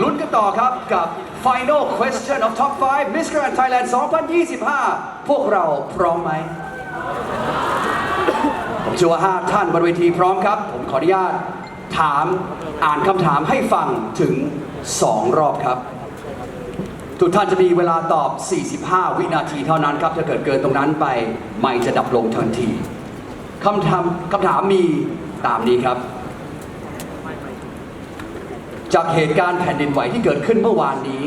ลุ้นกันต่อครับกับ Final Question of Top 5 Miss Grand Thailand 2025 พวกเราพร้อมไหม ผมเชื่อว่าห้าท่านบนเวทีพร้อมครับ ผมขออนุญาตถามอ่านคำถามให้ฟังถึง 2 รอบครับ ทุกท่านจะมีเวลาตอบ 45 วินาทีเท่านั้นครับ ถ้าเกิดเกินตรงนั้นไป ไม่จะดับลงทันทีคำถามคำถามมีตามนี้ครับ จากเหตุการณ์แผ่นดินไหวที่เกิดขึ้นเมื่อวานนี้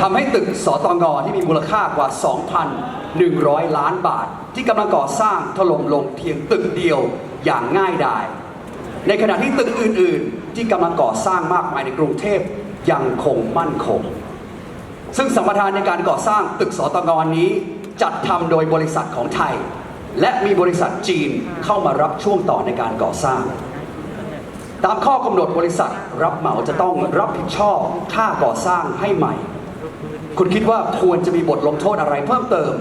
ทำให้ตึกสตงที่มีมูลค่ากว่า 2,100 ล้านบาท ที่กำลังก่อสร้างถล่มลงเพียงตึกเดียวอย่างง่ายดาย ในขณะที่ตึกอื่น ๆ ที่กำลังก่อสร้างมากมายในกรุงเทพยังคงมั่นคง ซึ่งสัมปทานในการก่อสร้างตึกสตงนี้จัดทำโดยบริษัทของไทย และมีบริษัทจีนเข้ามารับช่วงต่อในการก่อสร้าง ตามข้อกำหนดบริษัทรับเหมาจะต้องรับผิดชอบค่าก่อสร้างให้ใหม่ คุณคิดว่าควรจะมีบทลงโทษอะไรเพิ่มเติม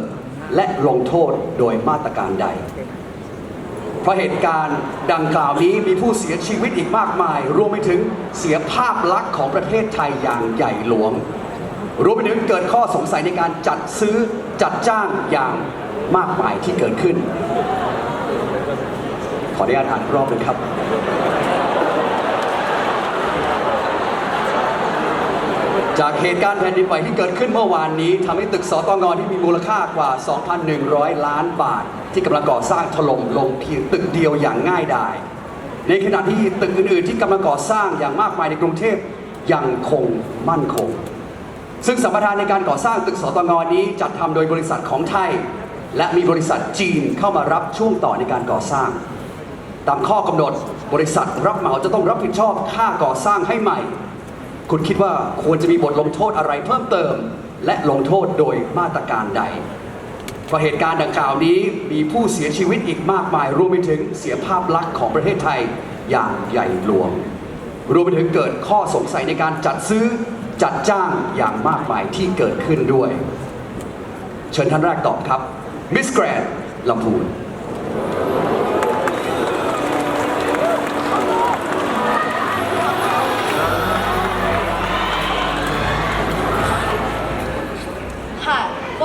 และลงโทษโดยมาตรการใด เพราะเหตุการณ์ดังกล่าวนี้มีผู้เสียชีวิตอีกมากมาย รวมไปถึงเสียภาพลักษณ์ของประเทศไทยอย่างใหญ่หลวง รวมไปถึงเกิดข้อสงสัยในการจัดซื้อจัดจ้างอย่างมากมายที่เกิดขึ้น ขออนุญาตอ่านรอบหนึ่งครับ จากเหตุการณ์แผ่นดินไหวที่เกิดขึ้นเมื่อวานนี้ทำให้ตึกสตงที่มีมูลค่ากว่า 2,100 ล้านบาท ที่กำลังก่อสร้างถล่มลงเพียงตึกเดียวอย่างง่ายดาย ในขณะที่ตึกอื่นๆ ที่กำลังก่อสร้างอย่างมากมายในกรุงเทพยังคงมั่นคง ซึ่งสัมปทานในการก่อสร้างตึกสตงนี้จัดทำโดยบริษัทของไทย และมีบริษัทจีนเข้ามารับช่วงต่อในการก่อสร้าง ตามข้อกำหนดบริษัทรับเหมาจะต้องรับผิดชอบค่าก่อสร้างให้ใหม่ คุณคิดว่าควรจะมีบทลงโทษอะไรเพิ่มเติม และลงโทษโดยมาตรการใดเพราะเหตุการณ์ดังกล่าวนี้มีผู้เสียชีวิตอีกมากมาย รวมไปถึงเสียภาพลักษณ์ของประเทศไทยอย่างใหญ่หลวง รวมไปถึงเกิดข้อสงสัยในการจัดซื้อจัดจ้างอย่างมากมายที่เกิดขึ้นด้วย เชิญท่านแรกตอบครับมิสแกรนลำพูน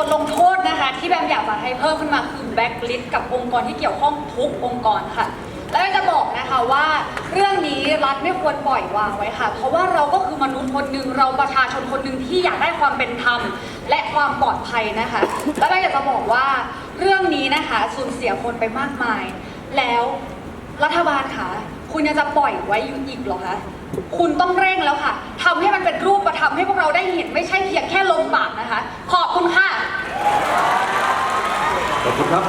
ทลงโทษนะคะ ที่แบมอยากจะให้เพิ่มขึ้นมาคือแบ็กลิสต์กับองค์กรที่เกี่ยวข้องทุกองค์กรค่ะ แล้วก็จะบอกนะคะว่าเรื่องนี้รัฐไม่ควรปล่อยวางไว้ค่ะ เพราะว่าเราก็คือมนุษย์คนหนึ่งเราประชาชนคนหนึ่งที่อยากได้ความเป็นธรรมและความปลอดภัยนะคะ แล้วก็อยากจะบอกว่าเรื่องนี้นะคะสูญเสียคนไปมากมาย แล้วรัฐบาลคะคุณยังจะปล่อยไว้อยู่อีกหรอคะคุณต้องเร่งแล้วค่ะทำให้มันเป็นรูปธรรมให้พวกเราได้เห็นไม่ใช่เพียงแค่ลมปากนะคะ ขอบคุณค่ะ ขอบคุณครับ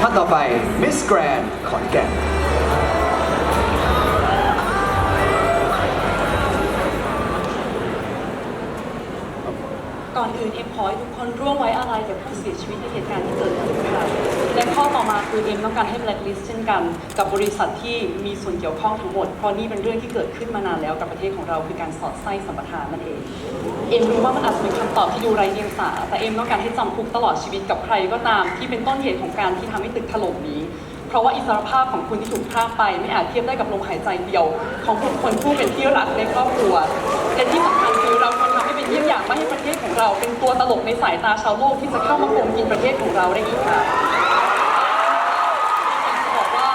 ท่านต่อไปมิส แกรนขอนแก่นก่อนอื่นเอ็มขอให้ทุกคนร่วมไว้อาลัยกับผู้เสียชีวิตในเหตุการณ์ที่เกิดขึ้นค่ะและข้อต่อมาคือเอ็มต้องการให้ blacklist เช่นกัน กับบริษัทที่มีส่วนเกี่ยวข้องทั้งหมด เพราะนี่เป็นเรื่องที่เกิดขึ้นมานานแล้วกับประเทศของเราคือการสอดไส้สัมปทานนั่นเอง เอ็มรู้ว่ามันอาจจะเป็นคำตอบที่ดูไร้เดียงสาแต่เอ็มต้องการให้จำคุกตลอดชีวิตกับใครก็ตามที่เป็นต้นเหตุของการที่ทำให้ตึกถล่มนี้ ราะว่าอิสรภาพของคุณที่ถูกพรากไป ไม่อาจเทียบได้กับลมหายใจเดียว ของบุคคลผู้เป็นที่รักในครอบครัวและที่สำคัญคือเราควรทำให้เป็นเยี่ยงอย่างไม่ให้ประเทศของเรา เป็นตัวตลกในสายตาชาวโลกที่จะเข้ามาโกงกินประเทศของเราได้อีกค่ะอยากบอกว่า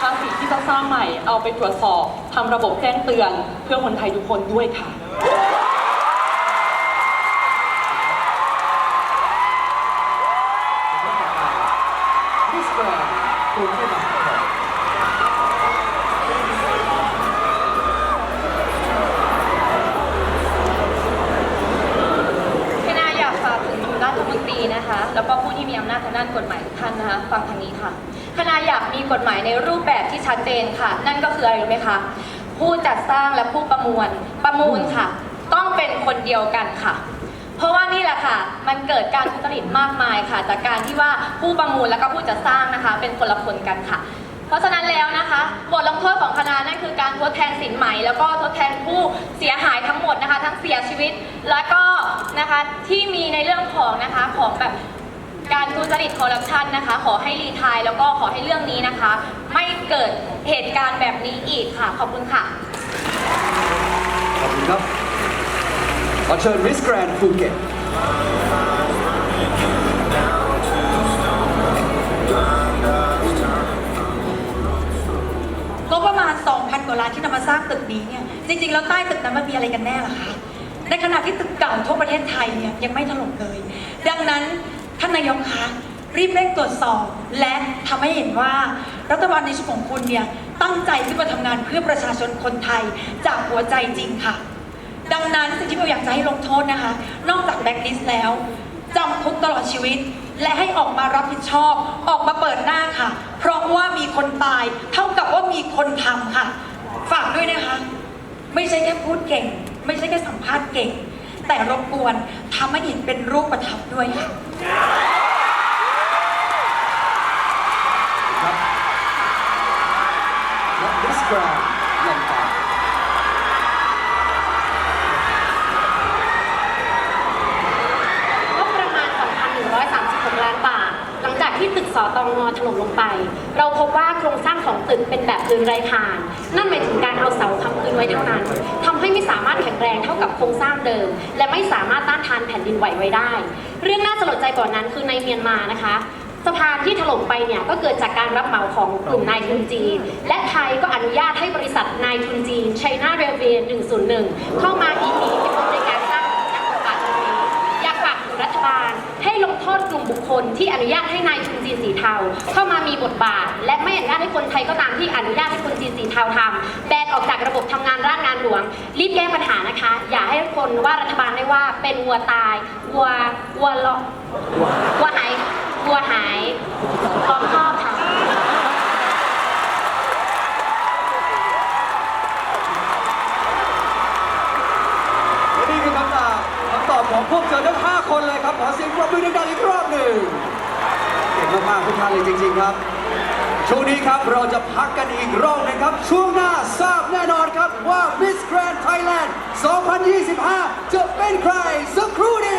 ภาษีที่จะสร้างใหม่เอาไปตรวจสอบทำระบบแจ้งเตือน เพื่อคนไทยทุกคนด้วยค่ะ มิสแกรนกรุงเทพมหานคร คณะอยากฝากถึงรัฐมนตรีนะคะ แล้วก็ผู้ที่มีอำนาจทางด้านกฎหมายทุกท่านนะคะ ฟังทางนี้ค่ะ คณะ อยากมีกฎหมายในรูปแบบที่ชัดเจนค่ะ นั่นก็คืออะไรรู้ไหมคะ ผู้จัดสร้างและผู้ประมวลประมูลค่ะ ต้องเป็นคนเดียวกันค่ะ เพราะว่านี่แหละค่ะ มันเกิดการทุจริตมากมายค่ะ จากการที่ว่าผู้ประมูลแล้วก็ผู้จัดสร้างนะคะ เป็นคนละคนกันค่ะ เพราะฉะนั้นแล้วนะคะบทลงโทษของคณะนั่นคือการทดแทนสินไหมแล้วก็ทดแทนผู้เสียหายทั้งหมดนะคะ ทั้งเสียชีวิต แล้วก็นะคะที่มีในเรื่องของนะคะของแบบ การทุจริตคอร์รัปชันนะคะ ขอให้รีไทายแล้วก็ขอให้เรื่องนี้นะคะ ไม่เกิดเหตุการณ์แบบนี้อีกค่ะ ขอบคุณค่ะครับขอเชิญมิสแกรนภูเก็ตงบประมาณ 2,000 กว่าล้านที่นำมาสร้างตึกนี้เนี่ย จริง ๆ แล้วใต้ตึกนั้นมันมีอะไรกันแน่ล่ะคะ ในขณะที่ตึกเก่าทั่วประเทศไทยเนี่ยยังไม่ถล่มเลย ดังนั้นท่านนายกคะรีบเร่งตรวจสอบ และทำให้เห็นว่ารัฐบาลในชุดของคุณเนี่ยตั้งใจที่มาทำงานเพื่อประชาชนคนไทยจากหัวใจจริงค่ะ ดังนั้นสิ่งที่เราอยากจะให้ลงโทษนะคะ นอกจากแบ็กลิสต์แล้วจำคุกตลอดชีวิต และให้ออกมารับผิดชอบ ออกมาเปิดหน้าค่ะ เพราะว่ามีคนตาย เท่ากับว่ามีคนทำค่ะ ฝากด้วยนะคะ ไม่ใช่แค่พูดเก่ง ไม่ใช่แค่สัมภาษณ์เก่ง แต่รบกวนทำให้เห็นเป็นรูปธรรมด้วยค่ะและมิสแกรนลำปางงบประมาณ 2,136 ล้านบาท หลังจากที่ตึกสตงถล่มลงไป เราพบว่าโครงสร้างของตึกเป็นแบบพื้นไร้คาน นั่นหมายถึงการเอาเสาค้ำพื้นไว้เท่านั้นทำให้ไม่สามารถแข็งแรงเท่า กับโครงสร้างเดิม และไม่สามารถต้านทานแผ่นดินไหวไว้ได้ เรื่องน่าสลดใจกว่านั้นคือในเมียนมานะคะสะพานที่ถล่มไปเนี่ยก็เกิดจากการรับเหมาของกลุ่มนายทุนจีน และไทยก็อนุญาตให้บริษัทนายทุนจีน China Railway 101 เข้ามาอีทีเป็นบริการสร้างนักบทบาทตรงนี้อยากฝากถึงรัฐบาล ให้ลงโทษกลุ่มบุคคลที่อนุญาตให้นายทุนจีนสีเทา เข้ามามีบทบาท และไม่อนุญาตให้คนไทยก็ตามที่อนุญาตให้คนจีนสีเทาทำแบนออกจากระบบทำงาน นว่ารัฐบาลได้ว่าเป็นวัวตายวัววัวลอกวัวหายวัวหายล้อมคอบค่ะ และนี่คือคำตอบคำตอบของพวกเธอทั้ง 5 คนเลยครับ ขอเสียงปรบมือดังๆอีกรอบหนึ่งเก่งมากๆทุกท่านเลยจริง ๆ ครับ ช่วงนี้ครับเราจะพักกันอีกรอบนึงครับช่วงหน้า ว่า Miss Grand Thailand 2025 จะเป็นใครสักครู่